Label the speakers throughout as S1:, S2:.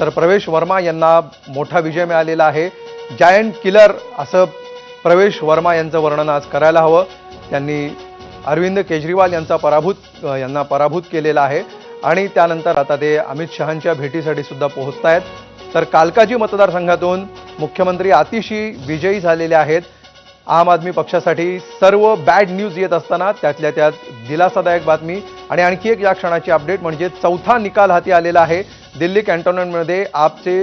S1: तर प्रवेश वर्मा यांना मोठा विजय मिळालेला आहे. जायंट किलर असं प्रवेश वर्मा यांचं वर्णन आज करायला हवं. त्यांनी अरविंद केजरीवाल यांचा पराभूत यांना पराभूत केलेला आहे. आणि त्यानंतर आता ते अमित शहांच्या भेटीसाठी सुद्धा पोहोचत आहेत तर कालकाजी मतदारसंघातून मुख्यमंत्री अतिशी विजयी झालेले आहेत. आम आदमी पक्षासाठी सर्व बॅड न्यूज येत असताना त्यातल्या त्यात दिलासादायक बातमी. आणि आणखी एक या क्षणाची अपडेट म्हणजे चौथा निकाल हाती आलेला आहे. दिल्ली कॅन्टोन्मेंटमध्ये आपचे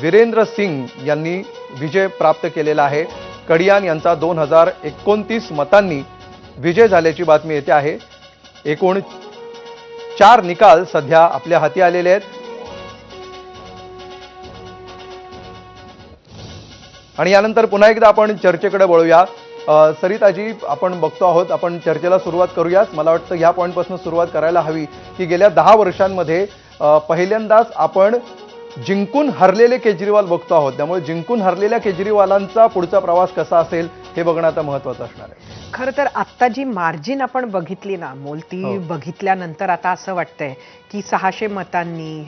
S1: वीरेंद्र सिंग यांनी विजय प्राप्त केलेला आहे. कडियान यांचा दोन हजार एकोणतीस मतांनी विजय झाल्याची बातमी येते आहे. एकूण चार निकाल सध्या आपल्या हाती आलेले आहेत. आणि यानंतर पुन्हा एकदा आपण चर्चेकडे वळूया. सरिताजी आपण बघतो आहोत आपण चर्चेला सुरुवात करूयाच मला वाटतं ह्या पॉईंटपासून सुरुवात करायला हवी की गेल्या दहा वर्षांमध्ये पहिल्यांदाच आपण जिंकून हरलेले केजरीवाल बघतो आहोत. त्यामुळे जिंकून हरलेल्या केजरीवालांचा पुढचा प्रवास कसा असेल हे बघणं आता महत्वाचं असणार आहे.
S2: खरं तर आत्ता जी मार्जिन आपण बघितली ना मोल ती
S1: हो.
S2: बघितल्यानंतर आता असं वाटतंय की सहाशे मतांनी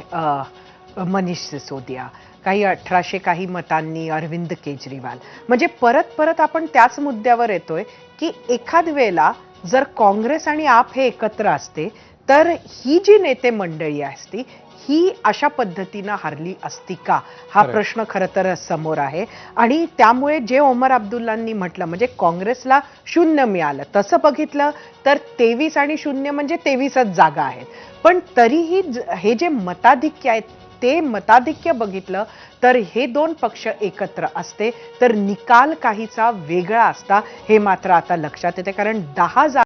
S2: मनीष सिसोदिया काही अठराशे काही मतांनी अरविंद केजरीवाल. म्हणजे परत परत आपण त्याच मुद्द्यावर येतोय की एखाद वेळेला जर काँग्रेस आणि आप हे एकत्र असते तर ही जी नेते मंडळी असती ही अशा पद्धतीनं हरली असती का? हा. प्रश्न खरं तर समोर आहे. आणि त्यामुळे जे ओमर अब्दुल्लांनी म्हटलं म्हणजे काँग्रेसला शून्य मिळालं तसं बघितलं तर तेवीस आणि शून्य म्हणजे तेवीसच जागा आहेत. पण तरीही हे जे मताधिक्य आहेत ते मताधिक्य बघितलं तर हे दोन पक्ष एकत्र असते. तर निकाल काहीचा वेगळा असता हे मात्र आता लक्षात येते. कारण दहा